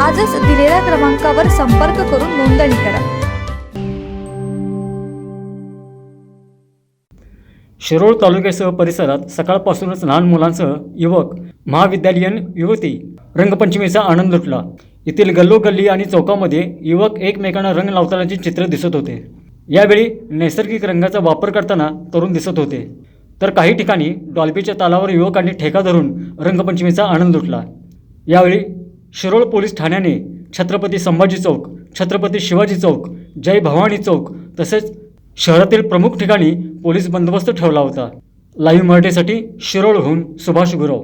आजच दिलेल्या क्रमांकावर संपर्क करून नोंदणी करा. शिरोळ तालुक्यासह परिसरात सकाळपासूनच लहान मुलांसह युवक महाविद्यालयीन युवती रंगपंचमीचा आनंद लुटला. येथील गल्लोगल्ली आणि चौकामध्ये युवक एकमेकांना रंग लावतानाचे चित्र दिसत होते. यावेळी नैसर्गिक रंगाचा वापर करताना तरुण दिसत होते. तर काही ठिकाणी डॉल्बीच्या तालावर युवकांनी ठेका धरून रंगपंचमीचा आनंद लुटला. यावेळी शिरोळ पोलीस ठाण्याने छत्रपती संभाजी चौक छत्रपती शिवाजी चौक जय भवानी चौक तसेच शहरातील प्रमुख ठिकाणी पोलीस बंदोबस्त ठेवला होता. लाईव्ह मराठीसाठी शिरोळहून सुभाष गुरव.